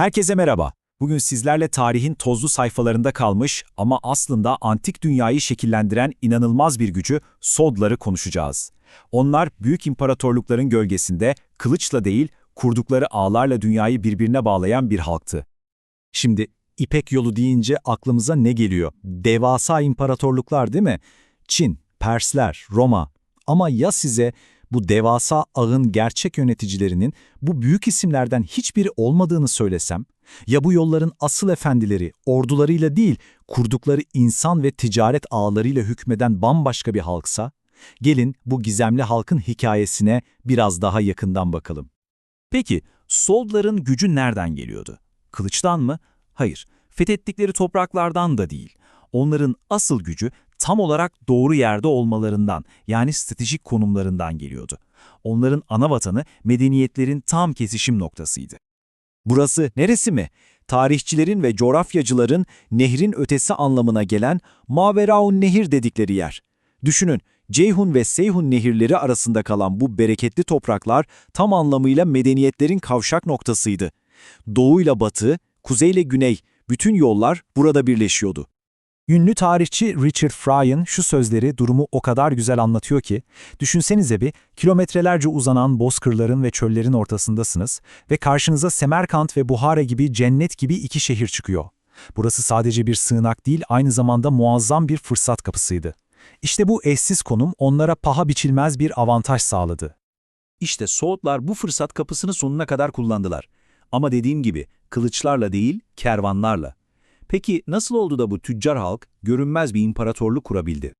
Herkese merhaba. Bugün sizlerle tarihin tozlu sayfalarında kalmış ama aslında antik dünyayı şekillendiren inanılmaz bir gücü Sodları konuşacağız. Onlar büyük imparatorlukların gölgesinde kılıçla değil kurdukları ağlarla dünyayı birbirine bağlayan bir halktı. Şimdi İpek yolu deyince aklımıza ne geliyor? Devasa imparatorluklar değil mi? Çin, Persler, Roma. Ama ya size bu devasa ağın gerçek yöneticilerinin bu büyük isimlerden hiçbiri olmadığını söylesem, ya bu yolların asıl efendileri ordularıyla değil, kurdukları insan ve ticaret ağlarıyla hükmeden bambaşka bir halksa, gelin bu gizemli halkın hikayesine biraz daha yakından bakalım. Peki, Soldların gücü nereden geliyordu? Kılıçtan mı? Hayır, fethettikleri topraklardan da değil. Onların asıl gücü tam olarak doğru yerde olmalarından yani stratejik konumlarından geliyordu. Onların ana vatanı medeniyetlerin tam kesişim noktasıydı. Burası neresi mi? Tarihçilerin ve coğrafyacıların nehrin ötesi anlamına gelen Maveraun Nehir dedikleri yer. Düşünün, Ceyhun ve Seyhun nehirleri arasında kalan bu bereketli topraklar tam anlamıyla medeniyetlerin kavşak noktasıydı. Doğuyla batı, kuzeyle güney, bütün yollar burada birleşiyordu. Ünlü tarihçi Richard Frye'ın şu sözleri durumu o kadar güzel anlatıyor ki, düşünsenize bir kilometrelerce uzanan bozkırların ve çöllerin ortasındasınız ve karşınıza Semerkant ve Buhara gibi cennet gibi iki şehir çıkıyor. Burası sadece bir sığınak değil, aynı zamanda muazzam bir fırsat kapısıydı. İşte bu eşsiz konum onlara paha biçilmez bir avantaj sağladı. İşte Soğutlar bu fırsat kapısını sonuna kadar kullandılar. Ama dediğim gibi kılıçlarla değil, kervanlarla. Peki nasıl oldu da bu tüccar halk görünmez bir imparatorluk kurabildi?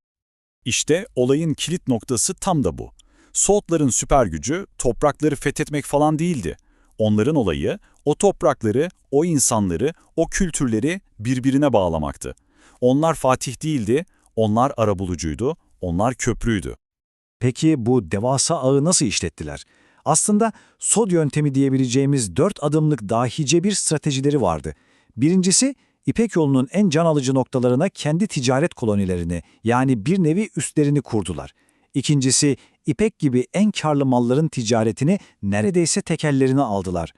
İşte olayın kilit noktası tam da bu. Soğutların süper gücü toprakları fethetmek falan değildi. Onların olayı o toprakları, o insanları, o kültürleri birbirine bağlamaktı. Onlar Fatih değildi, onlar arabulucuydu, onlar köprüydü. Peki bu devasa ağı nasıl işlettiler? Aslında SOD yöntemi diyebileceğimiz dört adımlık dahice bir stratejileri vardı. Birincisi, İpek yolunun en can alıcı noktalarına kendi ticaret kolonilerini yani bir nevi üstlerini kurdular. İkincisi, İpek gibi en karlı malların ticaretini neredeyse tekellerine aldılar.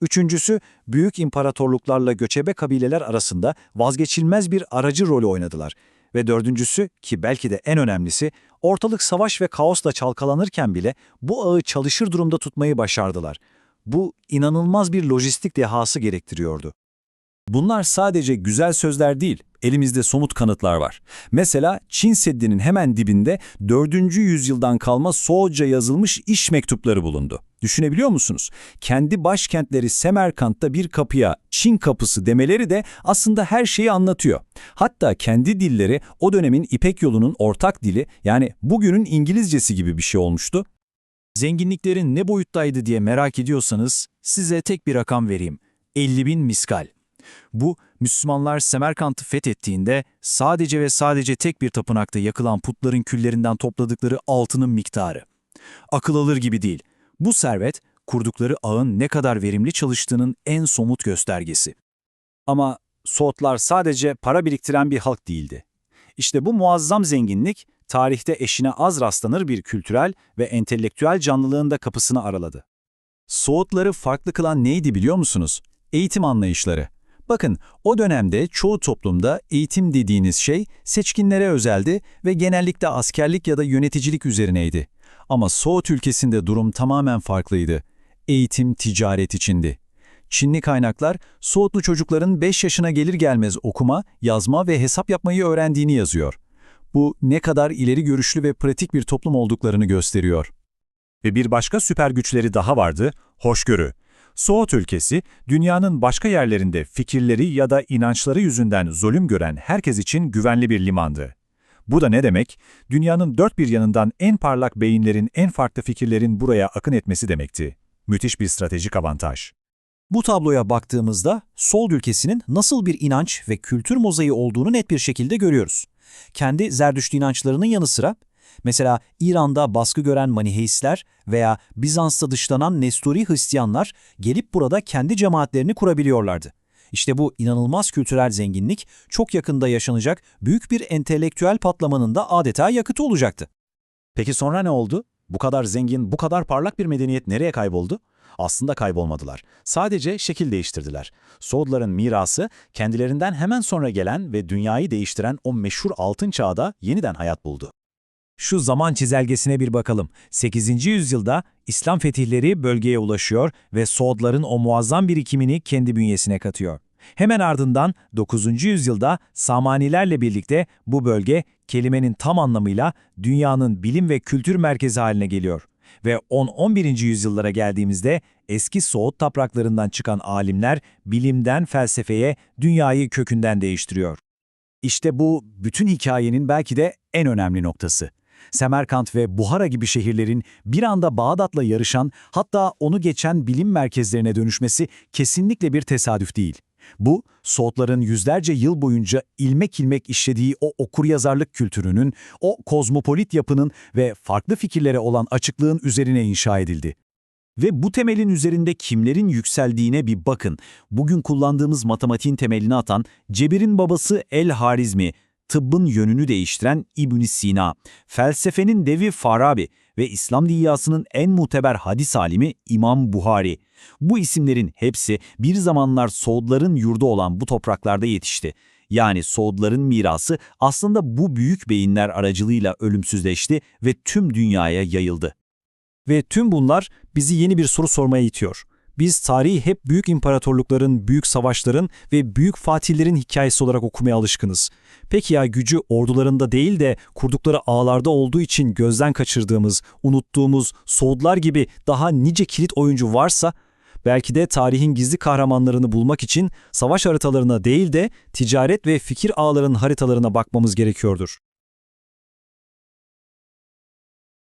Üçüncüsü, büyük imparatorluklarla göçebe kabileler arasında vazgeçilmez bir aracı rolü oynadılar. Ve dördüncüsü, ki belki de en önemlisi, ortalık savaş ve kaosla çalkalanırken bile bu ağı çalışır durumda tutmayı başardılar. Bu inanılmaz bir lojistik dehası gerektiriyordu. Bunlar sadece güzel sözler değil, elimizde somut kanıtlar var. Mesela Çin Seddi'nin hemen dibinde 4. yüzyıldan kalma Soğutça yazılmış iş mektupları bulundu. Düşünebiliyor musunuz? Kendi başkentleri Semerkant'ta bir kapıya Çin kapısı demeleri de aslında her şeyi anlatıyor. Hatta kendi dilleri o dönemin İpek yolunun ortak dili yani bugünün İngilizcesi gibi bir şey olmuştu. Zenginliklerin ne boyuttaydı diye merak ediyorsanız size tek bir rakam vereyim. 50 bin miskal. Bu, Müslümanlar Semerkant'ı fethettiğinde sadece ve sadece tek bir tapınakta yakılan putların küllerinden topladıkları altının miktarı. Akıl alır gibi değil. Bu servet, kurdukları ağın ne kadar verimli çalıştığının en somut göstergesi. Ama Soğutlar sadece para biriktiren bir halk değildi. İşte bu muazzam zenginlik, tarihte eşine az rastlanır bir kültürel ve entelektüel canlılığın da kapısını araladı. Soğutları farklı kılan neydi biliyor musunuz? Eğitim anlayışları. Bakın, o dönemde çoğu toplumda eğitim dediğiniz şey seçkinlere özeldi ve genellikle askerlik ya da yöneticilik üzerineydi. Ama Soğut ülkesinde durum tamamen farklıydı. Eğitim ticaret içindi. Çinli kaynaklar, Soğutlu çocukların 5 yaşına gelir gelmez okuma, yazma ve hesap yapmayı öğrendiğini yazıyor. Bu ne kadar ileri görüşlü ve pratik bir toplum olduklarını gösteriyor. Ve bir başka süper güçleri daha vardı, hoşgörü. Soğut ülkesi, dünyanın başka yerlerinde fikirleri ya da inançları yüzünden zulüm gören herkes için güvenli bir limandı. Bu da ne demek? Dünyanın dört bir yanından en parlak beyinlerin, en farklı fikirlerin buraya akın etmesi demekti. Müthiş bir stratejik avantaj. Bu tabloya baktığımızda Sol ülkesinin nasıl bir inanç ve kültür mozaiği olduğunu net bir şekilde görüyoruz. Kendi Zerdüştü inançlarının yanı sıra Mesela İran'da baskı gören Maniheistler veya Bizans'ta dışlanan Nesturi Hristiyanlar gelip burada kendi cemaatlerini kurabiliyorlardı. İşte bu inanılmaz kültürel zenginlik çok yakında yaşanacak büyük bir entelektüel patlamanın da adeta yakıtı olacaktı. Peki sonra ne oldu? Bu kadar zengin, bu kadar parlak bir medeniyet nereye kayboldu? Aslında kaybolmadılar. Sadece şekil değiştirdiler. Soğudların mirası kendilerinden hemen sonra gelen ve dünyayı değiştiren o meşhur altın çağda yeniden hayat buldu. Şu zaman çizelgesine bir bakalım. 8. yüzyılda İslam fetihleri bölgeye ulaşıyor ve Soğudların o muazzam birikimini kendi bünyesine katıyor. Hemen ardından 9. yüzyılda Samanilerle birlikte bu bölge kelimenin tam anlamıyla dünyanın bilim ve kültür merkezi haline geliyor. Ve 10-11. yüzyıllara geldiğimizde eski Soğut topraklarından çıkan alimler bilimden felsefeye dünyayı kökünden değiştiriyor. İşte bu bütün hikayenin belki de en önemli noktası. Semerkant ve Buhara gibi şehirlerin bir anda Bağdat'la yarışan hatta onu geçen bilim merkezlerine dönüşmesi kesinlikle bir tesadüf değil. Bu, Soğutların yüzlerce yıl boyunca ilmek ilmek işlediği o okuryazarlık kültürünün, o kozmopolit yapının ve farklı fikirlere olan açıklığın üzerine inşa edildi. Ve bu temelin üzerinde kimlerin yükseldiğine bir bakın. Bugün kullandığımız matematiğin temelini atan Cebir'in babası El-Harizmi, tıbbın yönünü değiştiren ibn Sina, felsefenin devi Farabi ve İslam dünyasının en muteber hadis alimi İmam Buhari. Bu isimlerin hepsi bir zamanlar Soğudların yurdu olan bu topraklarda yetişti. Yani Soğudların mirası aslında bu büyük beyinler aracılığıyla ölümsüzleşti ve tüm dünyaya yayıldı. Ve tüm bunlar bizi yeni bir soru sormaya itiyor. Biz tarihi hep büyük imparatorlukların, büyük savaşların ve büyük fatihlerin hikayesi olarak okumaya alışkınız. Peki ya gücü ordularında değil de kurdukları ağlarda olduğu için gözden kaçırdığımız, unuttuğumuz Soğudlar gibi daha nice kilit oyuncu varsa, belki de tarihin gizli kahramanlarını bulmak için savaş haritalarına değil de ticaret ve fikir ağlarının haritalarına bakmamız gerekiyordur.